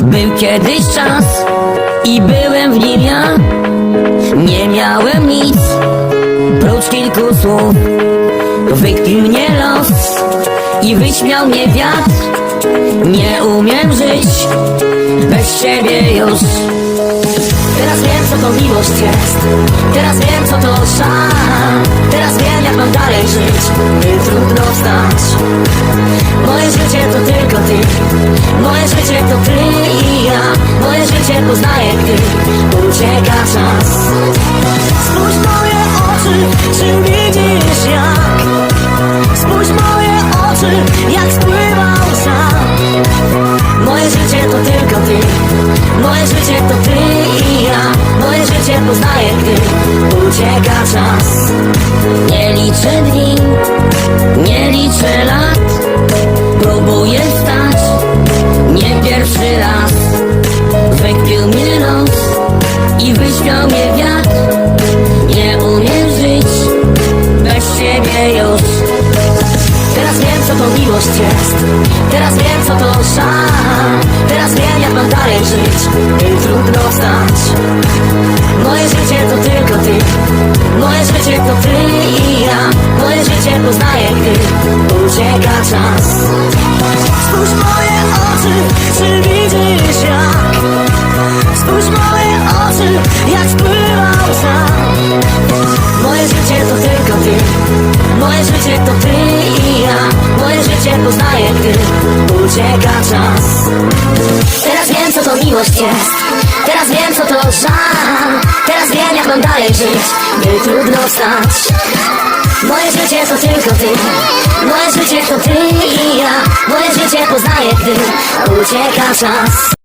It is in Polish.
Był kiedyś czas i byłem w nim ja Nie miałem nic, prócz kilku słów. Wykpił mnie los i wyśmiał mnie wiatr. Nie umiem żyć bez ciebie już. Teraz wiem co to miłość jest. Teraz wiem co to żal. Teraz wiem jak mam dalej żyć. By trudno wstać. Moje życie to tylko ty. Moje życie Moje życie to tylko ty. Moje życie to ty i ja. Moje życie poznaję gdy Ucieka czas. Nie liczę dni Nie liczę lat. Próbuję wstać Nie pierwszy raz. Wykpił mnie los I wyśmiał mnie wiatr. Nie umiem żyć Bez ciebie już. Teraz wiem co to miłość jest życie to ty i ja. Moje życie poznaję gdy Ucieka czas. Spójrz moje oczy Czy widzisz jak? Spójrz moje oczy Jak spływał sam. Moje życie to tylko ty. Moje życie to ty i ja. Moje życie poznaję gdy Ucieka czas. Teraz wiem co to miłość jest mam dalej żyć By trudno wstać Moje życie to tylko ty Moje życie to ty i ja. Moje życie poznaję gdy Ucieka czas